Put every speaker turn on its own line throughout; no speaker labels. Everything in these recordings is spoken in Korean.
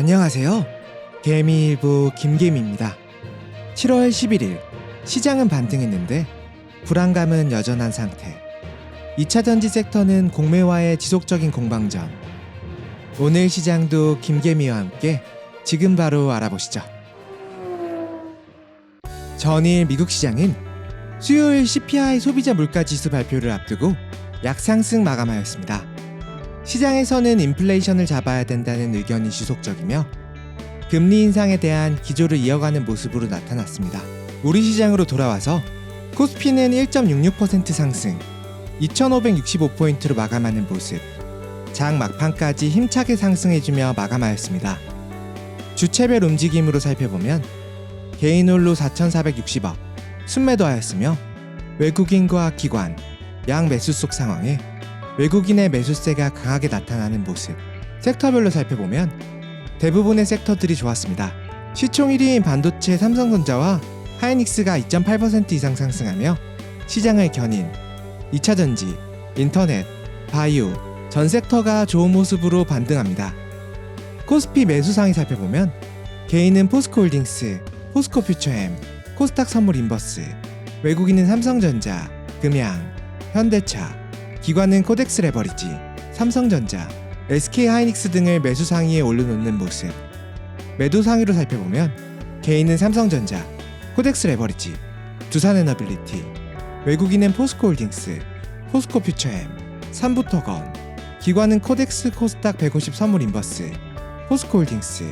안녕하세요. 개미일보 김개미입니다. 7월 11일 시장은 반등했는데 불안감은 여전한 상태. 2차 전지 섹터는 공매와의 지속적인 공방전. 오늘 시장도 김개미와 함께 지금 바로 알아보시죠. 전일 미국 시장은 수요일 CPI 소비자 물가 지수 발표를 앞두고 약상승 마감하였습니다. 시장에서는 인플레이션을 잡아야 된다는 의견이 지속적이며 금리 인상에 대한 기조를 이어가는 모습으로 나타났습니다. 우리 시장으로 돌아와서 코스피는 1.66% 상승, 2,565포인트로 마감하는 모습. 장 막판까지 힘차게 상승해주며 마감하였습니다. 주체별 움직임으로 살펴보면 개인 홀로 4,460억 순매도하였으며 외국인과 기관, 양 매수 속 상황에 외국인의 매수세가 강하게 나타나는 모습. 섹터별로 살펴보면 대부분의 섹터들이 좋았습니다. 시총 1위인 반도체 삼성전자와 하이닉스가 2.8% 이상 상승하며 시장을 견인 2차 전지, 인터넷, 바이오 전 섹터가 좋은 모습으로 반등합니다. 코스피 매수 상위 살펴보면 개인은 포스코홀딩스, 포스코퓨처엠, 코스닥 선물 인버스, 외국인은 삼성전자, 금양, 현대차, 기관은 코덱스 레버리지, 삼성전자, SK 하이닉스 등을 매수 상위에 올려놓는 모습. 매도 상위로 살펴보면 개인은 삼성전자, 코덱스 레버리지, 두산에너빌리티, 외국인은 포스코홀딩스, 포스코퓨처엠, 삼부토건, 기관은 코덱스 코스닥 150 선물 인버스, 포스코홀딩스,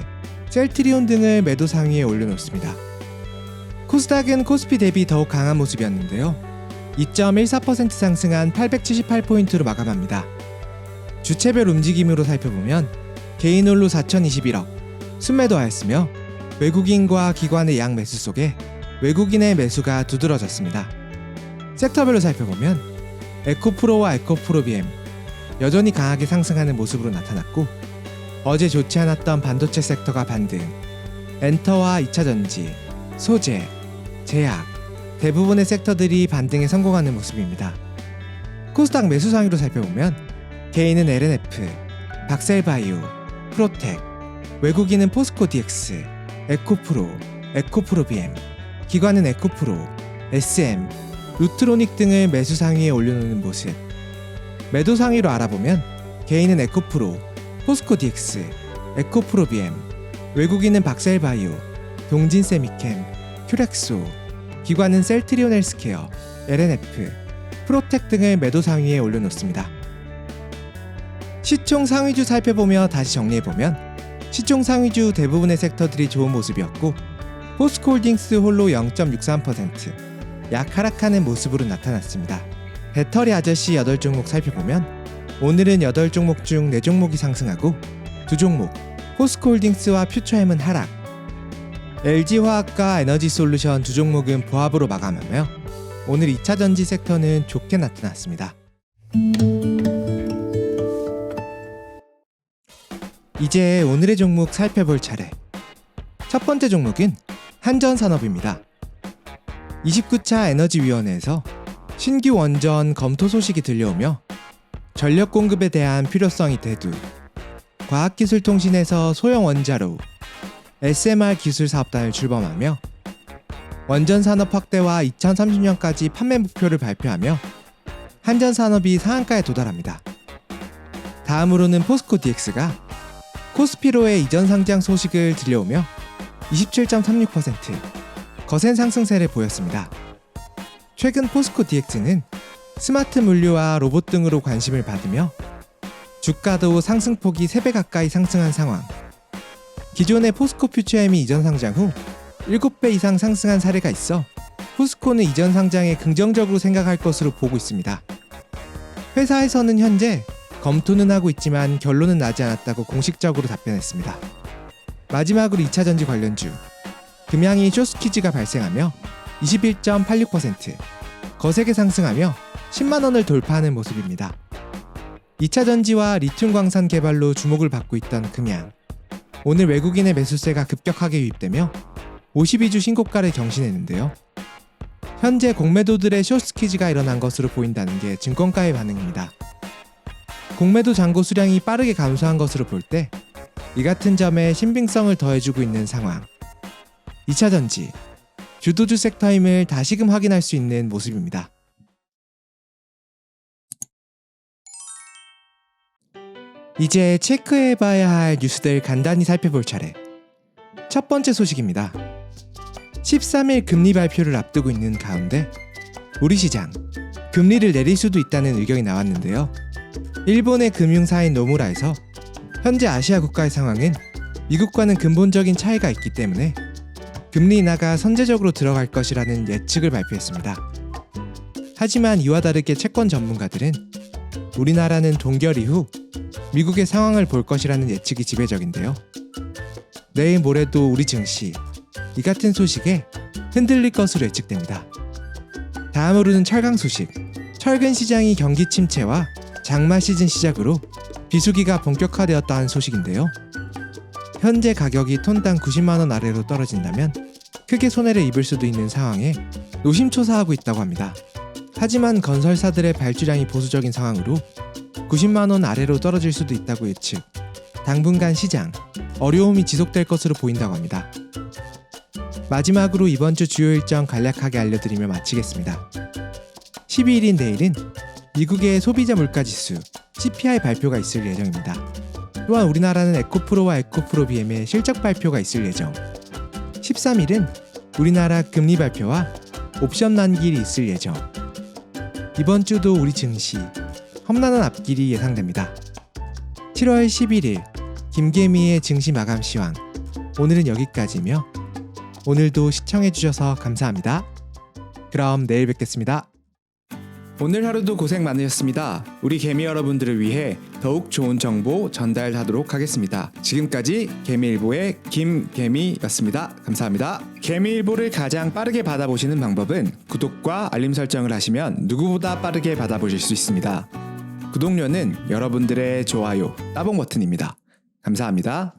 셀트리온 등을 매도 상위에 올려놓습니다. 코스닥은 코스피 대비 더욱 강한 모습이었는데요. 2.14% 상승한 878포인트로 마감합니다. 주체별 움직임으로 살펴보면 개인 홀로 4,021억 순매도하였으며 외국인과 기관의 양 매수 속에 외국인의 매수가 두드러졌습니다. 섹터별로 살펴보면 에코프로와 에코프로비엠 여전히 강하게 상승하는 모습으로 나타났고 어제 좋지 않았던 반도체 섹터가 반등 엔터와 2차 전지, 소재, 제약 대부분의 섹터들이 반등에 성공하는 모습입니다. 코스닥 매수 상위로 살펴보면 개인은 LNF, 박셀바이오, 프로텍, 외국인은 포스코 DX, 에코프로, 에코프로비엠, 기관은 에코프로, SM, 루트로닉 등을 매수 상위에 올려놓는 모습. 매도 상위로 알아보면 개인은 에코프로, 포스코 DX, 에코프로비엠, 외국인은 박셀바이오, 동진세미캠, 큐렉소, 기관은 셀트리온 헬스케어, LNF, 프로텍 등을 매도 상위에 올려놓습니다. 시총 상위주 살펴보며 다시 정리해보면 시총 상위주 대부분의 섹터들이 좋은 모습이었고 포스코홀딩스 홀로 0.63%, 약 하락하는 모습으로 나타났습니다. 배터리 아저씨 8종목 살펴보면 오늘은 8종목 중 4종목이 상승하고 2종목 포스코홀딩스와 퓨처엠은 하락 LG화학과 에너지솔루션 두 종목은 보합으로 마감하며 오늘 2차 전지 섹터는 좋게 나타났습니다. 이제 오늘의 종목 살펴볼 차례. 첫 번째 종목은 한전산업입니다. 29차 에너지위원회에서 신규 원전 검토 소식이 들려오며 전력 공급에 대한 필요성이 대두, 과학기술통신에서 소형 원자로, SMR 기술 사업단을 출범하며 원전 산업 확대와 2030년까지 판매 목표를 발표하며 한전 산업이 상한가에 도달합니다. 다음으로는 포스코 DX가 코스피로의 이전 상장 소식을 들려오며 27.36% 거센 상승세를 보였습니다. 최근 포스코 DX는 스마트 물류와 로봇 등으로 관심을 받으며 주가도 상승폭이 3배 가까이 상승한 상황. 기존의 포스코 퓨처엠이 이전 상장 후 7배 이상 상승한 사례가 있어 포스코는 이전 상장에 긍정적으로 생각할 것으로 보고 있습니다. 회사에서는 현재 검토는 하고 있지만 결론은 나지 않았다고 공식적으로 답변했습니다. 마지막으로 2차 전지 관련주 금양이 쇼스퀴즈가 발생하며 21.86% 거세게 상승하며 10만 원을 돌파하는 모습입니다. 2차 전지와 리튬 광산 개발로 주목을 받고 있던 금양 오늘 외국인의 매수세가 급격하게 유입되며 52주 신고가를 경신했는데요. 현재 공매도들의 쇼스퀴즈가 일어난 것으로 보인다는 게 증권가의 반응입니다. 공매도 잔고 수량이 빠르게 감소한 것으로 볼 때 이 같은 점에 신빙성을 더해주고 있는 상황. 2차 전지 주도주 섹터임을 다시금 확인할 수 있는 모습입니다. 이제 체크해봐야 할 뉴스들 간단히 살펴볼 차례. 첫 번째 소식입니다. 13일 금리 발표를 앞두고 있는 가운데 우리 시장 금리를 내릴 수도 있다는 의견이 나왔는데요. 일본의 금융사인 노무라에서 현재 아시아 국가의 상황은 미국과는 근본적인 차이가 있기 때문에 금리 인하가 선제적으로 들어갈 것이라는 예측을 발표했습니다. 하지만 이와 다르게 채권 전문가들은 우리나라는 동결 이후 미국의 상황을 볼 것이라는 예측이 지배적인데요. 내일 모레도 우리 증시 이 같은 소식에 흔들릴 것으로 예측됩니다. 다음으로는 철강 소식. 철근 시장이 경기 침체와 장마 시즌 시작으로 비수기가 본격화되었다는 소식인데요. 현재 가격이 톤당 90만 원 아래로 떨어진다면 크게 손해를 입을 수도 있는 상황에 노심초사하고 있다고 합니다. 하지만 건설사들의 발주량이 보수적인 상황으로 90만 원 아래로 떨어질 수도 있다고 예측. 당분간 시장 어려움이 지속될 것으로 보인다고 합니다. 마지막으로 이번 주 주요 일정 간략하게 알려드리며 마치겠습니다. 12일인 내일은 미국의 소비자 물가 지수 CPI 발표가 있을 예정입니다. 또한 우리나라는 에코프로와 에코프로 BM의 실적 발표가 있을 예정. 13일은 우리나라 금리 발표와 옵션 난길이 있을 예정. 이번 주도 우리 증시 험난한 앞길이 예상됩니다. 7월 11일 김계미의 증시 마감 시황. 오늘은 여기까지며 오늘도 시청해주셔서 감사합니다. 그럼 내일 뵙겠습니다.
오늘 하루도 고생 많으셨습니다. 우리 개미 여러분들을 위해 더욱 좋은 정보 전달하도록 하겠습니다. 지금까지 개미일보의 김개미였습니다. 감사합니다. 개미일보를 가장 빠르게 받아보시는 방법은 구독과 알림 설정을 하시면 누구보다 빠르게 받아보실 수 있습니다. 구독료는 여러분들의 좋아요, 따봉 버튼입니다. 감사합니다.